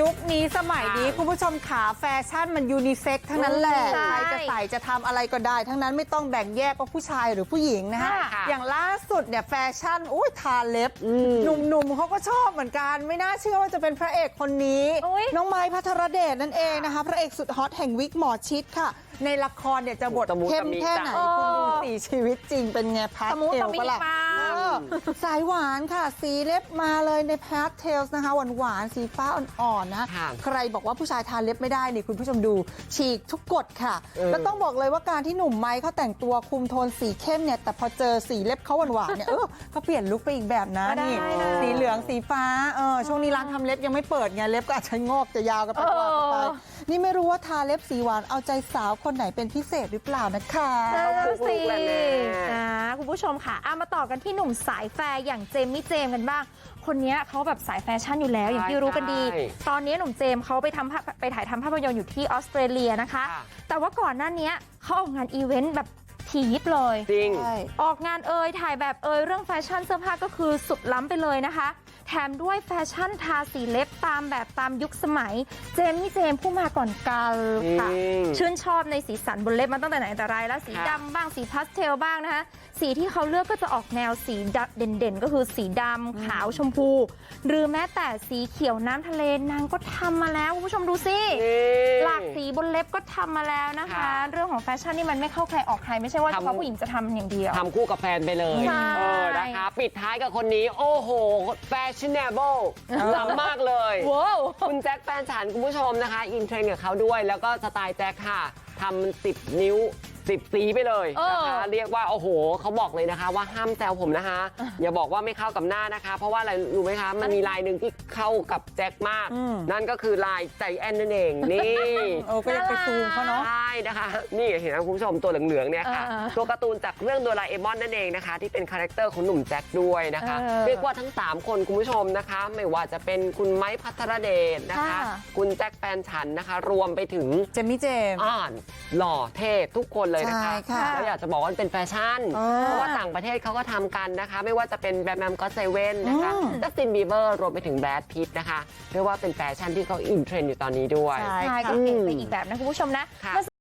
ยุคนี้สมัยนี้ค่ะคุณผู้ชมขาแฟชั่นมันยูนิเซ็กทั้งนั้นแหละใช่ใครจะใส่จะทำอะไรก็ได้ ทั้งนั้นไม่ต้องแบ่งแยกว่าผู้ชายหรือผู้หญิงนะฮะค่ะอย่างล่าสุดเนี่ยแฟชั่นอุ้ยทาเล็บอืมหนุ่มๆเขาก็ชอบเหมือนกัน ไม่น่าเชื่อว่าจะเป็นพระเอกคนนี้อุ๊ยน้องไม้พัทรเดชนั่นเองนะคะ พระเอกสุดฮอตแห่งวิกหมอชิดค่ะ ในละครเนี่ยจะบทตะมุเข้มตะมิแค่ไหนจ้ะคุณดูเออสีชีวิตจริงเป็นไงพาสตะมุเทลตะมิปะล่ะมากเออ สายหวานค่ะ สีเล็บมาเลยในพาสเทลนะคะหวานหวานๆสีฟ้าอ่อนๆนะค่ะใครบอกว่าผู้ชายทาเล็บไม่ได้นี่คุณผู้ชมดู ฉีกทุกกฎค่ะเออแล้วต้องบอกเลยว่าการที่หนุ่มไม้เขาแต่งตัวคุมโทนสีเข้มเนี่ยแต่พอเจอสีเล็บเขาหวานๆเนี่ยเออเขาเปลี่ยนลุคไปอีกแบบนะก็ได้นี่นะสีเหลืองสีฟ้าเออช่วงนี้ร้านทำเล็บยังไม่เปิดไงเล็บก็อาจจะงอกจะยาวกันไปกว่ากันไปเออนี่ไม่รู้ว่าทาเล็บสีหวานเอาใจสาวคนไหนเป็นพิเศษหรือเปล่านะคะนั่นเอาสิลูกๆแล้วแม่นะคุณ ผู้ชมค่ะเอามาต่อกันที่หนุ่มสายแฟร์อย่างเจมมี่เจมส์กันบ้าง คนเนี้ยเขาแบบสายแฟชั่นอยู่แล้ว อย่างที่รู้กันดีใช่ตอนนี้หนุ่มเจมส์เขาไปทำภาพไปถ่ายทำภาพยนตร์อยู่ที่ออสเตรเลียนะคะค่ะแต่ว่าก่อนหน้านี้เขาออกงานอีเวนต์แบบ ถี่ยิบเลย จริงใช่ออกงานเอ่ยถ่ายแบบเอ่ยเรื่องแฟชั่นเสื้อผ้าก็คือสุดล้ำไปเลยนะคะ แถมด้วยแฟชั่นทาสีเล็บตามแบบตามยุคสมัย เจมมี่เจมส์ผู้มาก่อนกันค่ะ จริง ชื่นชอบในสีสันบนเล็บมาตั้งแต่ไหนแต่ไรแล้วสีค่ะดำบ้างสีพาสเทลบ้างนะคะ สีที่เขาเลือกก็จะออกแนวสีดำเด่นๆ ก็คือสีดำขาวชมพู หรือแม้แต่สีเขียวน้ำทะเลนางก็ทำมาแล้วคุณผู้ชมดูสินี่หลากสีบนเล็บก็ทำมาแล้วนะคะค่ะเรื่องของแฟชั่นนี่มันไม่เข้าใครออกใครไม่ใช่ว่าเฉทำพาะผู้หญิงจะทำอย่างเดียวทำคู่กับแฟนไปเลยใช่เออนะคะ ปิดท้ายกับคนนี้ โอ้โหแฟชั่นแนเบิลล้ำมากเลยว้าวคุณแจ็คแฟนฉันคุณผู้ชมนะคะ อินเทรนด์กับเขาด้วย แล้วก็สไตล์แจ็คค่ะทำสิบนิ้ว สิบสีไปเลยนะคะเรียกว่าโอ้โหเขาบอกเลยนะคะ ว่าห้ามแซวผมนะคะอย่าบอกว่าไม่เข้ากับหน้านะคะ เพราะว่าอะไรรู้ไหมคะมันมีลายหนึ่งที่เข้ากับแจ็คมากอืมนั่นก็คือลายใจแอนนั่นเองนี่เออก็ยังไปซูมเขาเนาะใช่นะคะ นี่เห็นไหมคุณผู้ชมตัวเหลืองๆเนี่ยค่ะเออตัวการ์ตูนจากเรื่องโดราเอมอนนั่นเองนะคะ ที่เป็นคาแรคเตอร์ของหนุ่มแจ็คด้วยนะคะเออเรียกว่าทั้ง 3 คนคุณผู้ชมนะคะ ไม่ว่าจะเป็นคุณไม้พัทรเดชนะคะค่ะคุณแจ็คแฟนฉันนะคะ รวมไปถึงเจมมี่เจมส์อ่านหล่อเท่ทุกคนเลยนะคะใช่ค่ะแล้วอยากจะบอกว่ามันเป็นแฟชั่นเออเพราะว่าต่างประเทศเขาก็ทำกันนะคะ ไม่ว่าจะเป็นแบมแบมก็เซเว่นนะคะอืมจัสตินบีเบอร์รวมไปถึงแบรดพิตนะคะเรียกว่าเป็นแฟชั่นที่เขาอินเทรนด์อยู่ตอนนี้ด้วยใช่ใช่ค่ะก็เก๋ไปอีกแบบนะคุณผู้ชมนะค่ะเมื่อ